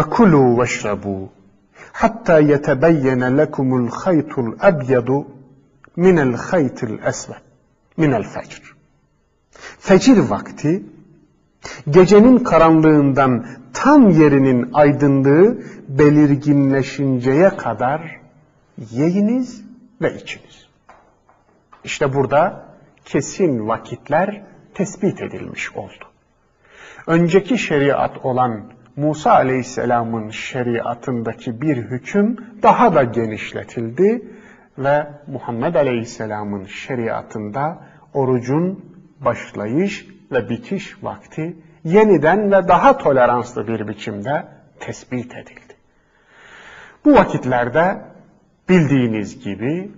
Kulu veşrabu hatta yetebeyyene lekumul haytul ebyadu minel haytil esved minel fecr. Fecir vakti gecenin karanlığından tam yerinin aydınlığı belirginleşinceye kadar yiyiniz ve içiniz. İşte burada kesin vakitler tespit edilmiş oldu. Önceki şeriat olan Musa Aleyhisselam'ın şeriatındaki bir hüküm daha da genişletildi ve Muhammed Aleyhisselam'ın şeriatında orucun başlayış ve bitiş vakti yeniden ve daha toleranslı bir biçimde tespit edildi. Bu vakitlerde bildiğiniz gibi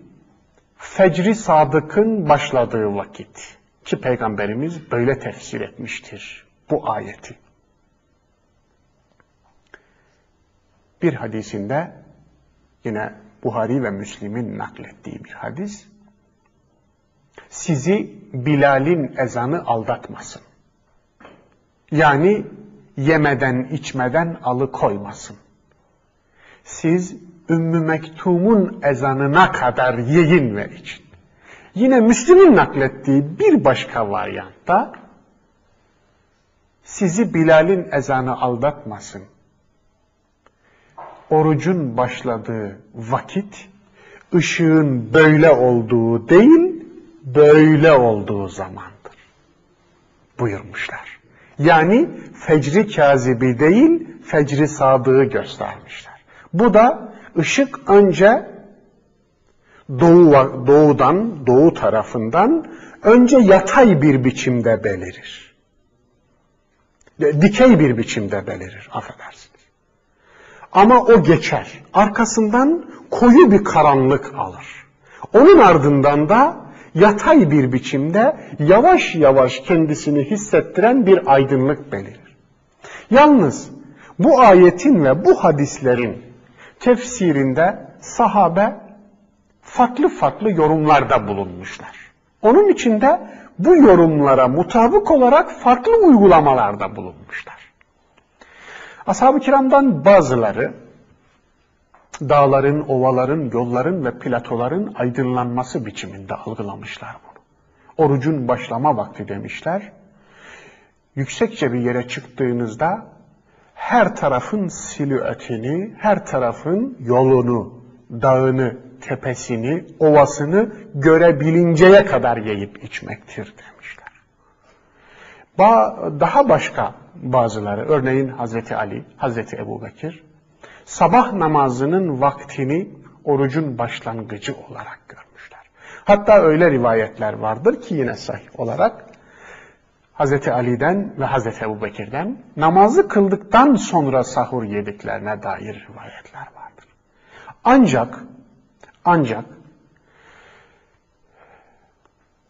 fecri sadıkın başladığı vakit ki peygamberimiz böyle tefsir etmiştir bu ayeti. Bir hadisinde yine Buhari ve Müslim'in naklettiği bir hadis. Sizi Bilal'in ezanı aldatmasın. Yani yemeden içmeden alıkoymasın. Siz Ümmü Mektum'un ezanına kadar yiyin ve için. Yine Müslim'in naklettiği bir başka varyantta sizi Bilal'in ezanı aldatmasın. Orucun başladığı vakit ışığın böyle olduğu değil, böyle olduğu zamandır. Buyurmuşlar. Yani fecri kazibi değil, fecri sadığı göstermişler. Bu da ışık önce doğu, doğudan, doğu tarafından önce yatay bir biçimde belirir. Dikey bir biçimde belirir, affedersiniz. Ama o geçer. Arkasından koyu bir karanlık alır. Onun ardından da yatay bir biçimde yavaş yavaş kendisini hissettiren bir aydınlık belirir. Yalnız bu ayetin ve bu hadislerin tefsirinde sahabe farklı farklı yorumlarda bulunmuşlar. Onun için de bu yorumlara mutabık olarak farklı uygulamalarda bulunmuşlar. Ashab-ı kiramdan bazıları dağların, ovaların, yolların ve platoların aydınlanması biçiminde algılamışlar bunu. Orucun başlama vakti demişler. Yüksekçe bir yere çıktığınızda her tarafın silüetini, her tarafın yolunu, dağını, tepesini, ovasını görebilinceye kadar yiyip içmektir demişler. Daha başka bazıları, örneğin Hazreti Ali, Hazreti Ebu Bekir, sabah namazının vaktini orucun başlangıcı olarak görmüşler. Hatta öyle rivayetler vardır ki yine sahih olarak Hazreti Ali'den ve Hazreti Ebu Bekir'den namazı kıldıktan sonra sahur yediklerine dair rivayetler vardır. Ancak ancak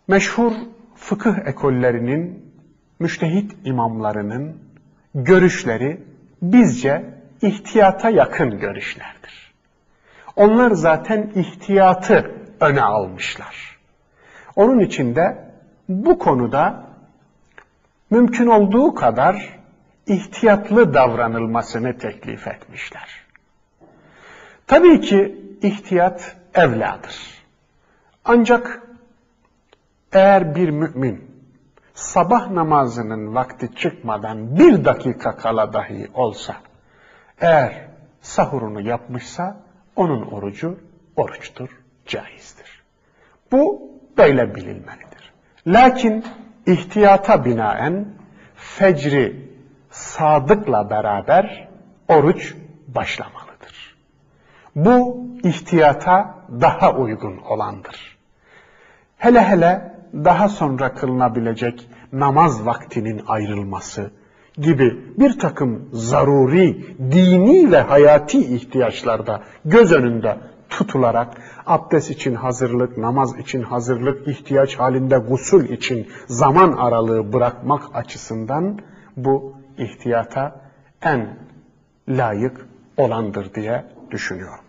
meşhur fıkıh ekollerinin, müştehit imamlarının görüşleri bizce ihtiyata yakın görüşlerdir. Onlar zaten ihtiyatı öne almışlar. Onun için de bu konuda mümkün olduğu kadar ihtiyatlı davranılmasını teklif etmişler. Tabii ki ihtiyat evladır. Ancak eğer bir mümin sabah namazının vakti çıkmadan bir dakika kala dahi olsa eğer sahurunu yapmışsa onun orucu oruçtur, caizdir. Bu böyle bilinmelidir. Lakin ihtiyata binaen fecri sadıkla beraber oruç başlamalıdır. Bu ihtiyata daha uygun olandır. Hele hele daha sonra kılınabilecek namaz vaktinin ayrılması gibi bir takım zaruri, dini ve hayati ihtiyaçlarda göz önünde tutularak abdest için hazırlık, namaz için hazırlık, ihtiyaç halinde gusül için zaman aralığı bırakmak açısından bu ihtiyata en layık olandır diye düşünüyorum.